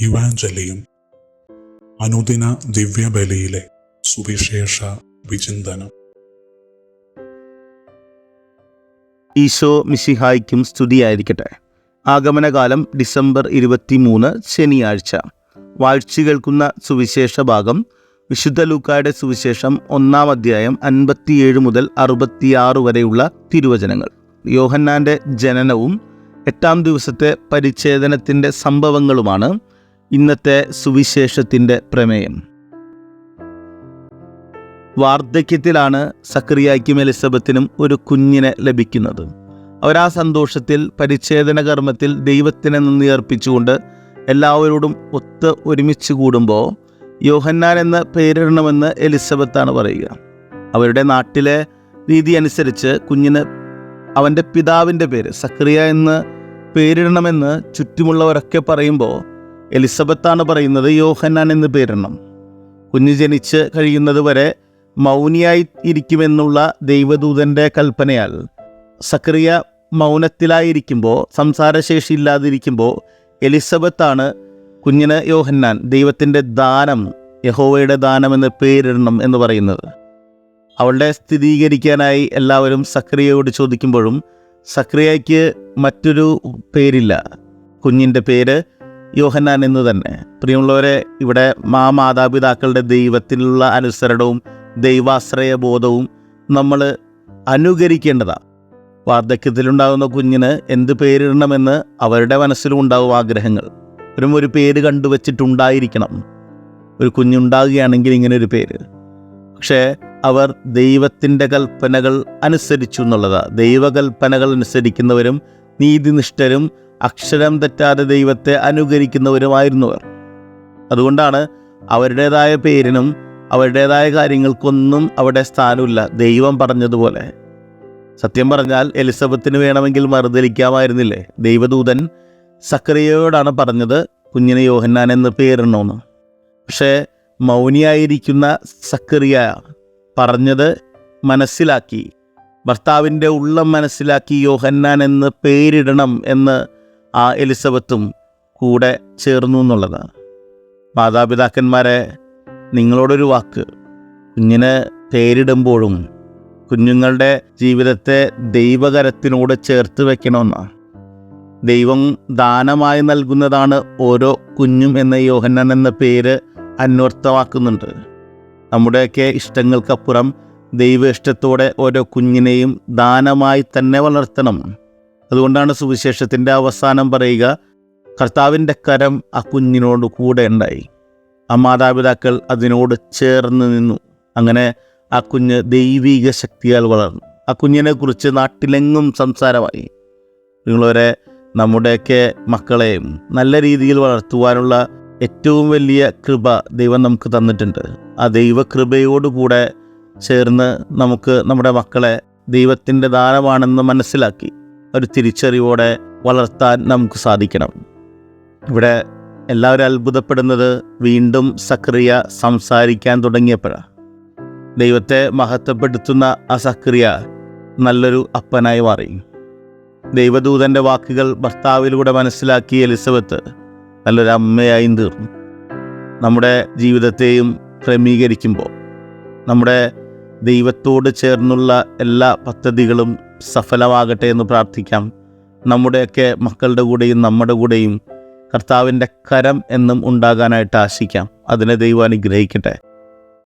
ഇവാഞ്ചലിയും അനുദിന ദിവ്യബലിയിലെ സുവിശേഷ വിചിന്തനം. ഈശോ മിശിഹായ്ക്കും സ്തുതിയായിരിക്കട്ടെ. ആഗമനകാലം ഡിസംബർ ഇരുപത്തിമൂന്ന് ശനിയാഴ്ച. വാഴ്ച കേൾക്കുന്ന സുവിശേഷ ഭാഗം വിശുദ്ധ ലൂക്കായുടെ സുവിശേഷം ഒന്നാം അധ്യായം അൻപത്തിയേഴ് മുതൽ അറുപത്തിയാറ് വരെയുള്ള തിരുവചനങ്ങൾ. യോഹന്നാന്റെ ജനനവും എട്ടാം ദിവസത്തെ പരിച്ഛേദനത്തിന്റെ സംഭവങ്ങളുമാണ് ഇന്നത്തെ സുവിശേഷത്തിന്റെ പ്രമേയം. വാർദ്ധക്യത്തിലാണ് സക്രിയയ്ക്കും എലിസബത്തിനും ഒരു കുഞ്ഞിനെ ലഭിക്കുന്നത്. അവരാ സന്തോഷത്തിൽ പരിച്ഛേദന കർമ്മത്തിൽ ദൈവത്തിനെ നന്ദി അർപ്പിച്ചുകൊണ്ട് എല്ലാവരോടും ഒത്ത് ഒരുമിച്ച് കൂടുമ്പോൾ യോഹന്നാൻ എന്ന പേരിടണമെന്ന് എലിസബത്താണ് പറയുക. അവരുടെ നാട്ടിലെ രീതി അനുസരിച്ച് കുഞ്ഞിന് അവന്റെ പിതാവിന്റെ പേര് സക്രിയ എന്ന് പേരിടണമെന്ന് ചുറ്റുമുള്ളവരൊക്കെ പറയുമ്പോൾ എലിസബത്താണ് പറയുന്നത് യോഹന്നാൻ എന്ന് പേരിടണം. കുഞ്ഞ് ജനിച്ച് കഴിയുന്നത് വരെ മൗനിയായി ഇരിക്കുമെന്നുള്ള ദൈവദൂതന്റെ കൽപ്പനയാൽ സക്രിയ മൗനത്തിലായിരിക്കുമ്പോൾ സംസാരശേഷി ഇല്ലാതിരിക്കുമ്പോൾ എലിസബത്താണ് കുഞ്ഞിന് യോഹന്നാൻ ദൈവത്തിന്റെ ദാനം യഹോവയുടെ ദാനം എന്ന് പേരിടണം എന്ന് പറയുന്നത്. അവളുടെ സ്ഥിരീകരിക്കാനായി എല്ലാവരും സക്രിയയോട് ചോദിക്കുമ്പോഴും സക്രിയയ്ക്ക് മറ്റൊരു പേരില്ല. കുഞ്ഞിന്റെ പേര് യോഹന്നാൻ എന്ന് തന്നെ. പ്രിയമുള്ളവരെ ഇവിടെ മാ മാതാപിതാക്കളുടെ ദൈവത്തിലുള്ള അനുസരണവും ദൈവാശ്രയ ബോധവും നമ്മൾ അനുകരിക്കേണ്ടതാണ് വാർദ്ധക്യത്തിലുണ്ടാകുന്ന കുഞ്ഞിന് എന്ത് പേരിടണമെന്ന് അവരുടെ മനസ്സിലും ഉണ്ടാവും ആഗ്രഹങ്ങൾ. ഒരു ഒരു പേര് കണ്ടുവച്ചിട്ടുണ്ടായിരിക്കണം. ഒരു കുഞ്ഞുണ്ടാകുകയാണെങ്കിൽ ഇങ്ങനെ ഒരു പേര്. പക്ഷേ അവർ ദൈവത്തിന്റെ കൽപ്പനകൾ അനുസരിച്ചു എന്നുള്ളതാണ് ദൈവകൽപ്പനകൾ അനുസരിക്കുന്നവരും നീതിനിഷ്ഠരും അക്ഷരം തെറ്റാതെ ദൈവത്തെ അനുകരിക്കുന്നവരുമായിരുന്നു അവർ. അതുകൊണ്ടാണ് അവരുടേതായ പേരിനും അവരുടേതായ കാര്യങ്ങൾക്കൊന്നും അവിടെ സ്ഥാനമില്ല ദൈവം പറഞ്ഞതുപോലെ. സത്യം പറഞ്ഞാൽ എലിസബത്തിന് വേണമെങ്കിൽ മറുതലിക്കാമായിരുന്നില്ലേ? ദൈവദൂതൻ സക്രിയയോടാണ് പറഞ്ഞത് കുഞ്ഞിന് യോഹന്നാൻ എന്ന് പേരിടണമെന്ന്. പക്ഷേ മൗനിയായിരിക്കുന്ന സക്രിയ പറഞ്ഞത് മനസ്സിലാക്കി. ഭർത്താവിന്റെ ഉള്ളം മനസ്സിലാക്കി യോഹന്നാൻ എന്ന് പേരിടണം എന്ന് ആ എലിസബത്തും കൂടെ ചേർന്നു എന്നുള്ളതാണ് മാതാപിതാക്കന്മാരെ നിങ്ങളോടൊരു വാക്ക്. കുഞ്ഞിന് പേരിടുമ്പോഴും കുഞ്ഞുങ്ങളുടെ ജീവിതത്തെ ദൈവകരത്തിനോട് ചേർത്ത് വെക്കണമെന്നാണ് ദൈവം ദാനമായി നൽകുന്നതാണ് ഓരോ കുഞ്ഞും എന്ന യോഹന്നൻ എന്ന പേര് അന്വർത്ഥമാക്കുന്നുണ്ട്. നമ്മുടെയൊക്കെ ഇഷ്ടങ്ങൾക്കപ്പുറം ദൈവ ഇഷ്ടത്തോടെ ഓരോ കുഞ്ഞിനെയും ദാനമായി തന്നെ വളർത്തണം. അതുകൊണ്ടാണ് സുവിശേഷത്തിന്റെ അവസാനം പറയുക കർത്താവിന്റെ കരം ആ കുഞ്ഞിനോട് കൂടെ ഉണ്ടായി. ആ മാതാപിതാക്കൾ അതിനോട് ചേർന്ന് നിന്നു. അങ്ങനെ ആ കുഞ്ഞ് ദൈവിക ശക്തിയാൽ വളർന്നു. ആ കുഞ്ഞിനെക്കുറിച്ച് നാട്ടിലെങ്ങും സംസാരമായി. നിങ്ങളവരെ നമ്മുടെയൊക്കെ മക്കളെയും നല്ല രീതിയിൽ വളർത്തുവാനുള്ള ഏറ്റവും വലിയ കൃപ ദൈവം നമുക്ക് തന്നിട്ടുണ്ട്. ആ ദൈവകൃപയോടുകൂടെ ചേർന്ന് നമുക്ക് നമ്മുടെ മക്കളെ ദൈവത്തിന്റെ ദാനമാണെന്ന് മനസ്സിലാക്കി. ഒരു തിരിച്ചറിവോടെ വളർത്താൻ നമുക്ക് സാധിക്കണം. ഇവിടെ എല്ലാവരും അത്ഭുതപ്പെടുന്നത് വീണ്ടും സക്രിയ സംസാരിക്കാൻ തുടങ്ങിയപ്പോഴാണ് ദൈവത്തെ മഹത്വപ്പെടുത്തുന്ന ആ സക്രിയ നല്ലൊരു അപ്പനായി മാറി. ദൈവദൂതന്റെ വാക്കുകൾ ഭർത്താവിലൂടെ മനസ്സിലാക്കി എലിസബത്ത് നല്ലൊരു അമ്മയായും തീർന്നു. നമ്മുടെ ജീവിതത്തെയും ക്രമീകരിക്കുമ്പോൾ നമ്മുടെ ദൈവത്തോട് ചേർന്നുള്ള എല്ലാ പദ്ധതികളും സഫലമാകട്ടെ എന്ന് പ്രാർത്ഥിക്കാം. നമ്മുടെയൊക്കെ മക്കളുടെ കൂടെയും നമ്മുടെ കൂടെയും കർത്താവിന്റെ കരം എന്നും ഉണ്ടാകാനായിട്ട് ആശിക്കാം. അതിനെ ദൈവം അനുഗ്രഹിക്കട്ടെ.